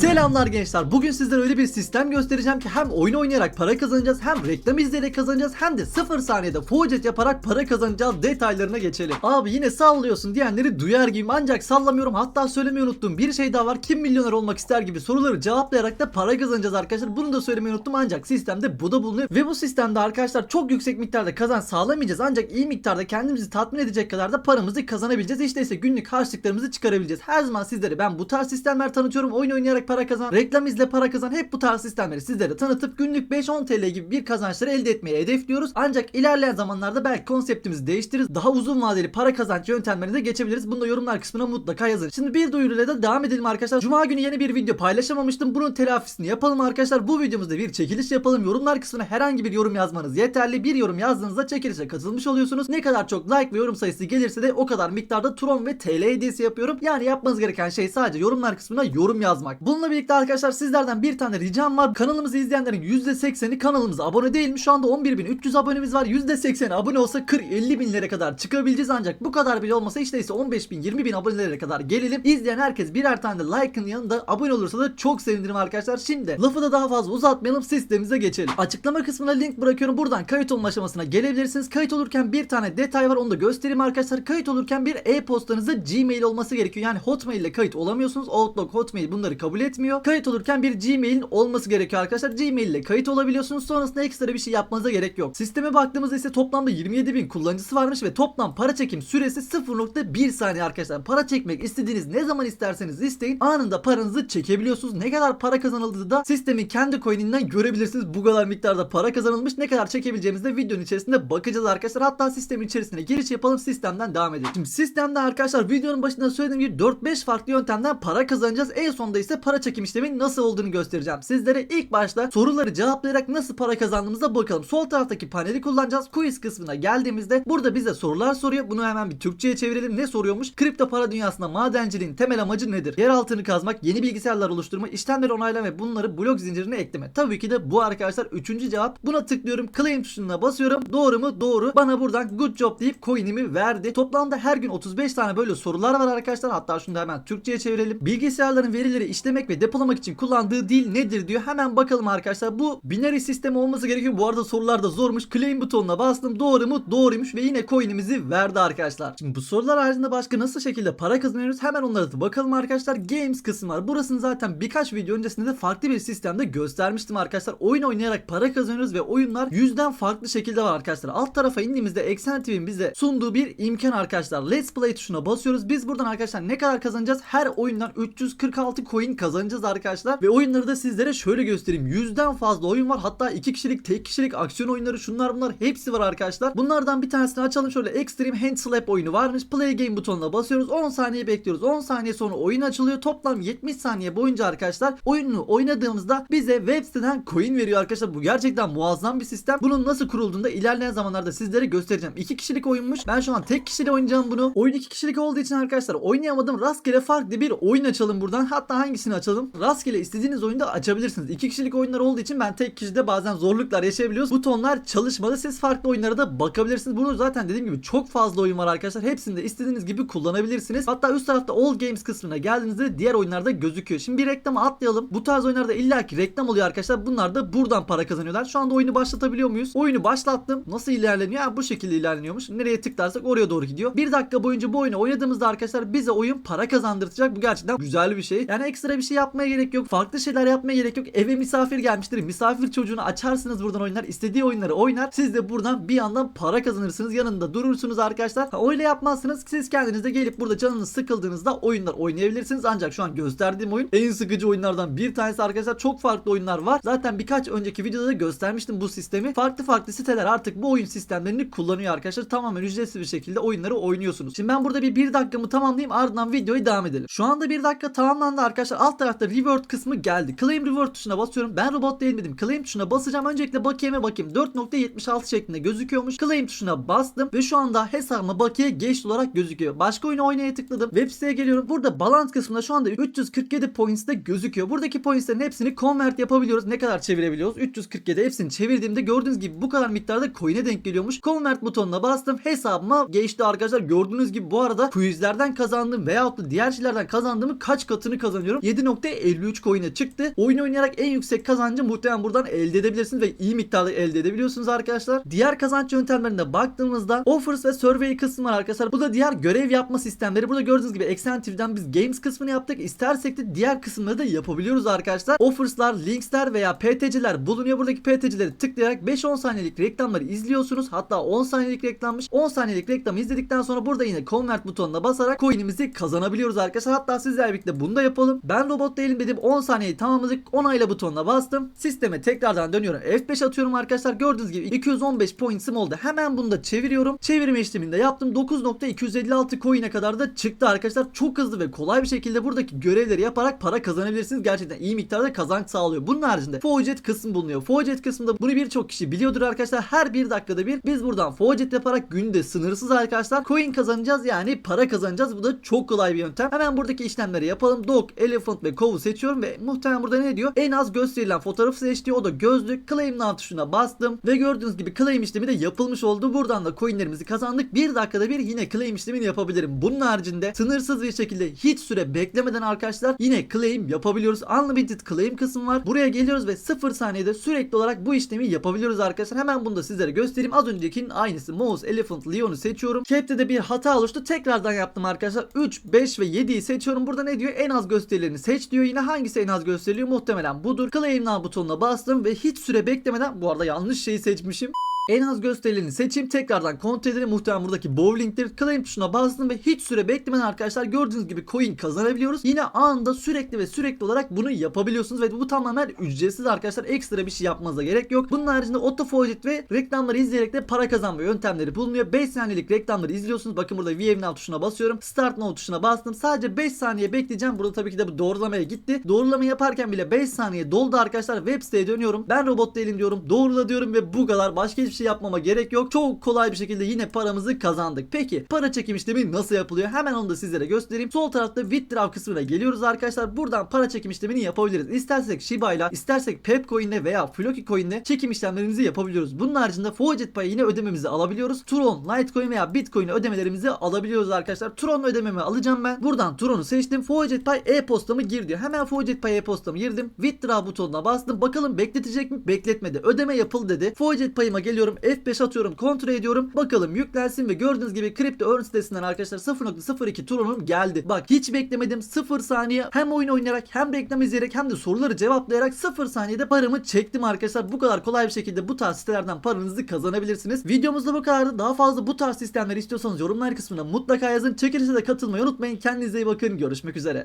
Selamlar gençler. Bugün sizlere öyle bir sistem göstereceğim ki hem oyun oynayarak para kazanacağız, hem reklam izleyerek kazanacağız, hem de 0 saniyede focet yaparak para kazanacağız detaylarına geçelim. Abi yine sallıyorsun diyenleri duyar gibiyim ancak sallamıyorum. Hatta söylemeyi unuttum. Bir şey daha var. Kim milyoner olmak ister gibi soruları cevaplayarak da para kazanacağız arkadaşlar. Bunu da söylemeyi unuttum ancak sistemde bu da bulunuyor. Ve bu sistemde arkadaşlar çok yüksek miktarda kazanç sağlamayacağız ancak iyi miktarda kendimizi tatmin edecek kadar da paramızı kazanabileceğiz. İşte ise günlük harçlıklarımızı çıkarabileceğiz. Her zaman sizlere ben bu tarz sistemler tanıtıyorum. Oyun oynayarak para kazan, reklam izle para kazan hep bu tarz sistemleri sizlere tanıtıp günlük 5-10 TL gibi bir kazançları elde etmeyi hedefliyoruz. Ancak ilerleyen zamanlarda belki konseptimizi değiştiririz. Daha uzun vadeli para kazanç yöntemlerine de geçebiliriz. Bunu da yorumlar kısmına mutlaka yazın. Şimdi bir duyuruyla da devam edelim arkadaşlar. Cuma günü yeni bir video paylaşamamıştım. Bunun telafisini yapalım arkadaşlar. Bu videomuzda bir çekiliş yapalım. Yorumlar kısmına herhangi bir yorum yazmanız yeterli. Bir yorum yazdığınızda çekilişe katılmış oluyorsunuz. Ne kadar çok like ve yorum sayısı gelirse de o kadar miktarda Tron ve TL hediyesi yapıyorum. Yani yapmanız gereken şey sadece yorumlar kısmına yorum yazmak. Bununla birlikte arkadaşlar sizlerden bir tane ricam var. Kanalımızı izleyenlerin %80'i kanalımıza abone değilmiş. Şu anda 11.300 abonemiz var. %80'i abone olsa 40-50 binlere kadar çıkabileceğiz ancak bu kadar bile olmasa işte ise 15 bin 20 bin abonelere kadar gelelim. İzleyen herkes birer tane like'ın yanında abone olursa da çok sevinirim arkadaşlar. Şimdi lafı da daha fazla uzatmayalım sistemimize geçelim. Açıklama kısmına link bırakıyorum. Buradan kayıt olma aşamasına gelebilirsiniz. Kayıt olurken bir tane detay var onu da göstereyim arkadaşlar. Kayıt olurken bir e-postanızda Gmail olması gerekiyor. Yani Hotmail ile kayıt olamıyorsunuz. Outlook, Hotmail bunları kabul etmiyor. Kayıt olurken bir Gmail'in olması gerekiyor arkadaşlar. Gmail ile kayıt olabiliyorsunuz. Sonrasında ekstra bir şey yapmanıza gerek yok. Sisteme baktığımızda ise toplamda 27 bin kullanıcısı varmış ve toplam para çekim süresi 0.1 saniye arkadaşlar. Para çekmek istediğiniz ne zaman isterseniz isteyin anında paranızı çekebiliyorsunuz. Ne kadar para kazanıldığı da sistemin kendi coin'inden görebilirsiniz. Bu kadar miktarda para kazanılmış. Ne kadar çekebileceğimizi de videonun içerisinde bakacağız arkadaşlar. Hatta sistemin içerisine giriş yapalım sistemden devam edelim. Şimdi sistemde arkadaşlar videonun başında söylediğim gibi 4-5 farklı yöntemden para kazanacağız. En sonunda ise para çekim işlemin nasıl olduğunu göstereceğim. Sizlere ilk başta soruları cevaplayarak nasıl para kazandığımıza bakalım. Sol taraftaki paneli kullanacağız. Quiz kısmına geldiğimizde burada bize sorular soruyor. Bunu hemen bir Türkçe'ye çevirelim. Ne soruyormuş? Kripto para dünyasında madenciliğin temel amacı nedir? Yer altını kazmak, yeni bilgisayarlar oluşturma, işlemleri onaylama ve bunları blok zincirine ekleme. Tabii ki de bu arkadaşlar üçüncü cevap. Buna tıklıyorum. Claim tuşuna basıyorum. Doğru mu? Doğru. Bana buradan good job deyip coin'imi verdi. Toplamda her gün 35 tane böyle sorular var arkadaşlar. Hatta şunu da hemen Türkçe'ye çevirelim. Bilgisayarların verileri işlemek ve depolamak için kullandığı dil nedir diyor. Hemen bakalım arkadaşlar. Bu binary sistem olması gerekiyor. Bu arada sorular da zormuş. Claim butonuna bastım. Doğru mu? Doğruymuş ve yine coin'imizi verdi arkadaşlar. Şimdi bu sorular haricinde başka nasıl şekilde para kazanıyoruz? Hemen onlara da bakalım arkadaşlar. Games kısmı var. Burasını zaten birkaç video öncesinde de farklı bir sistemde göstermiştim arkadaşlar. Oyun oynayarak para kazanıyoruz ve oyunlar yüzden farklı şekilde var arkadaşlar. Alt tarafa indiğimizde Exxon TV'nin bize sunduğu bir imkan arkadaşlar. Let's Play tuşuna basıyoruz. Biz buradan arkadaşlar ne kadar kazanacağız? Her oyundan 346 coin kazanacağız arkadaşlar. Ve oyunları da sizlere şöyle göstereyim. Yüzden fazla oyun var. Hatta iki kişilik, tek kişilik aksiyon oyunları şunlar bunlar hepsi var arkadaşlar. Bunlardan bir tanesini açalım. Şöyle Extreme Hand Slap oyunu varmış. Play Game butonuna basıyoruz. 10 saniye bekliyoruz. 10 saniye sonra oyun açılıyor. Toplam 70 saniye boyunca arkadaşlar oyunu oynadığımızda bize web siteden coin veriyor arkadaşlar. Bu gerçekten muazzam bir sistem. Bunun nasıl kurulduğunda ilerleyen zamanlarda sizlere göstereceğim. 2 kişilik oyunmuş. Ben şu an tek kişiyle oynayacağım bunu. Oyun 2 kişilik olduğu için arkadaşlar oynayamadım. Rastgele farklı bir oyun açalım buradan. Hatta hangisini açalım? Rastgele istediğiniz oyunda açabilirsiniz. 2 kişilik oyunlar olduğu için ben tek kişide bazen zorluklar yaşayabiliyoruz. Butonlar çalışmadı. Siz farklı oyunlara da bakabilirsiniz. Bunu zaten dediğim gibi çok fazla oyun var arkadaşlar. Hepsini de istediğiniz gibi kullanabilirsiniz. Hatta üst tarafta All Games kısmına geldiğinizde diğer oyunlarda gözüküyor. Şimdi bir reklama atlayalım. Bu tarz oyunlarda illaki reklam oluyor arkadaşlar. Bunlar da buradan para kazanıyorlar. Şu anda oyunu başlatabiliyor muyuz? Oyunu başlattım. Nasıl ilerleniyor? Ha, bu şekilde ilerleniyormuş. Nereye tıklarsak oraya doğru gidiyor. Bir dakika boyunca bu oyunu oynadığımızda arkadaşlar bize oyun para kazandıracak. Bu gerçekten güzel bir şey. Yani ekstra bir şey yapmaya gerek yok. Farklı şeyler yapmaya gerek yok. Eve misafir gelmiştir. Misafir çocuğunu açarsınız buradan oynar. istediği oyunları oynar. Siz de buradan bir yandan para kazanırsınız. Yanında durursunuz arkadaşlar. Ha, öyle yapmazsınız. Siz kendiniz de gelip burada canınız sıkıldığınızda oyunlar oynayabilirsiniz. Ancak şu an gösterdiğim oyun en sıkıcı oyunlardan bir tanesi arkadaşlar. Çok farklı oyunlar var. Zaten birkaç önceki videoda da göstermiştim bu sistemi. Farklı farklı siteler artık bu oyun sistemlerini kullanıyor arkadaşlar. Tamamen ücretsiz bir şekilde oyunları oynuyorsunuz. Şimdi ben burada bir bir dakikamı tamamlayayım ardından videoyu devam edelim. Şu anda bir dakika tamamlandı arkadaşlar. Alt tarafta reward kısmı geldi. Claim reward tuşuna basıyorum. Ben robot değilmedim. Claim tuşuna basacağım. Öncelikle bakiyeme bakayım. 4.76 şeklinde gözüküyormuş. Claim tuşuna bastım ve şu anda hesabıma bakiye geçti olarak gözüküyor. Başka oyunu oynaya tıkladım. Web siteye geliyorum. Burada balance kısmında şu anda 347 points de gözüküyor. Buradaki pointslerin hepsini convert yapabiliyoruz. Ne kadar çevirebiliyoruz? 347 hepsini çevirdiğimde gördüğünüz gibi bu kadar miktarda coin'e denk geliyormuş. Convert butonuna bastım. Hesabıma geçti arkadaşlar. Gördüğünüz gibi bu arada quizlerden kazandığım veyahut da diğer şeylerden kazandığımı kaç katını kazanıyorum? 2.53 coin'e çıktı. Oyun oynayarak en yüksek kazancı muhtemelen buradan elde edebilirsiniz ve iyi miktarda elde edebiliyorsunuz arkadaşlar. Diğer kazanç yöntemlerine baktığımızda offers ve survey kısmı arkadaşlar. Bu da diğer görev yapma sistemleri. Burada gördüğünüz gibi Excentrive'den biz games kısmını yaptık. İstersek de diğer kısımları da yapabiliyoruz arkadaşlar. Offers'lar, linksler veya PTC'ler bulunuyor. Buradaki PTC'leri tıklayarak 5-10 saniyelik reklamları izliyorsunuz. Hatta 10 saniyelik reklammış. 10 saniyelik reklamı izledikten sonra burada yine convert butonuna basarak coin'imizi kazanabiliyoruz arkadaşlar. Hatta sizlerle birlikte bunu da yapalım. Ben robot değilim dedim. 10 saniyeyi tamamladık. Onayla butonuna bastım. Sisteme tekrardan dönüyorum. F5 atıyorum arkadaşlar. Gördüğünüz gibi 215 points'im oldu. Hemen bunu da çeviriyorum. Çevirme işlemini de yaptım. 9.256 coin'e kadar da çıktı arkadaşlar. Çok hızlı ve kolay bir şekilde buradaki görevleri yaparak para kazanabilirsiniz. Gerçekten iyi miktarda kazanç sağlıyor. Bunun haricinde Faucet kısmı bulunuyor. Faucet kısmında bunu birçok kişi biliyordur arkadaşlar. Her bir dakikada bir biz buradan Faucet yaparak günde sınırsız arkadaşlar coin kazanacağız yani para kazanacağız. Bu da çok kolay bir yöntem. Hemen buradaki işlemleri yapalım. Dog, Elephant ve Cow'u seçiyorum ve muhtemelen burada ne diyor? En az gösterilen fotoğrafı seç. O da gözlük. Claim now tuşuna bastım ve gördüğünüz gibi claim işlemi de yapılmış oldu. Buradan da coinlerimizi kazandık. Bir dakikada bir yine claim işlemini yapabilirim. Bunun haricinde sınırsız bir şekilde hiç süre beklemeden arkadaşlar yine claim yapabiliyoruz. Unlimited claim kısmı var. Buraya geliyoruz ve 0 saniyede sürekli olarak bu işlemi yapabiliyoruz arkadaşlar. Hemen bunu da sizlere göstereyim. Az öncekinin aynısı. Mouse, Elephant, Leon'u seçiyorum. Cap'te de bir hata oluştu. Tekrardan yaptım arkadaşlar. 3, 5 ve 7'yi seçiyorum. Burada ne diyor? En az gösterilerini seç diyor. Yine hangisi en az gösteriliyor? Muhtemelen budur. Claim now butonuna bastım ve hiç süre beklemeden bu arada yanlış şeyi seçmişim. En az gösterileni seçeyim. Tekrardan kontrol edelim. Muhtemelen buradaki bowling'tir. Claim tuşuna bastım ve hiç süre beklemeden arkadaşlar gördüğünüz gibi coin kazanabiliyoruz. Yine anında sürekli ve sürekli olarak bunu yapabiliyorsunuz ve bu tamamen ücretsiz arkadaşlar. Ekstra bir şey yapmanıza gerek yok. Bunun haricinde auto forward ve reklamları izleyerek de para kazanma yöntemleri bulunuyor. 5 saniyelik reklamları izliyorsunuz. Bakın burada VM Now tuşuna basıyorum. Start Now tuşuna bastım. Sadece 5 saniye bekleyeceğim. Burada tabii ki de bu doğrulamaya gitti. Doğrulama yaparken bile 5 saniye doldu arkadaşlar. Web siteye dönüyorum. Ben robot değilim diyorum. Doğrula diyorum ve bu kadar. Başka hiçbir şey yapmama gerek yok. Çok kolay bir şekilde yine paramızı kazandık. Peki para çekim işlemi nasıl yapılıyor? Hemen onu da sizlere göstereyim. Sol tarafta withdraw kısmına geliyoruz arkadaşlar. Buradan para çekim işlemini yapabiliriz. İstersek Shiba ile, istersek Pepcoin ile veya Floki Coin ile çekim işlemlerimizi yapabiliyoruz. Bunun haricinde Faucet payı yine ödememizi alabiliyoruz. Tron, Litecoin veya Bitcoin ödemelerimizi alabiliyoruz arkadaşlar. Tron ödememi alacağım ben. Buradan Tron'u seçtim. Faucet pay e-postamı gir diyor. Hemen Faucet pay e-postamı girdim. Withdraw butonuna bastım. Bakalım bekletecek mi? Bekletmedi. Ödeme yapıldı dedi. Faucet payıma geliyorum. F5 atıyorum. Kontrol ediyorum. Bakalım yüklensin ve gördüğünüz gibi Crypto Earn sitesinden arkadaşlar 0.02 Tron'um geldi. Bak hiç beklemedim. 0 saniye hem oyun oynayarak hem reklam izleyerek hem de soruları cevaplayarak 0 saniyede paramı çektim arkadaşlar. Bu kadar kolay bir şekilde bu tarz sitelerden paranızı kazanabilirsiniz. Videomuzda bu kadardı. Daha fazla bu tarz sistemler istiyorsanız yorumlar kısmına mutlaka yazın. Çekilişe de katılmayı unutmayın. Kendinize iyi bakın. Görüşmek üzere.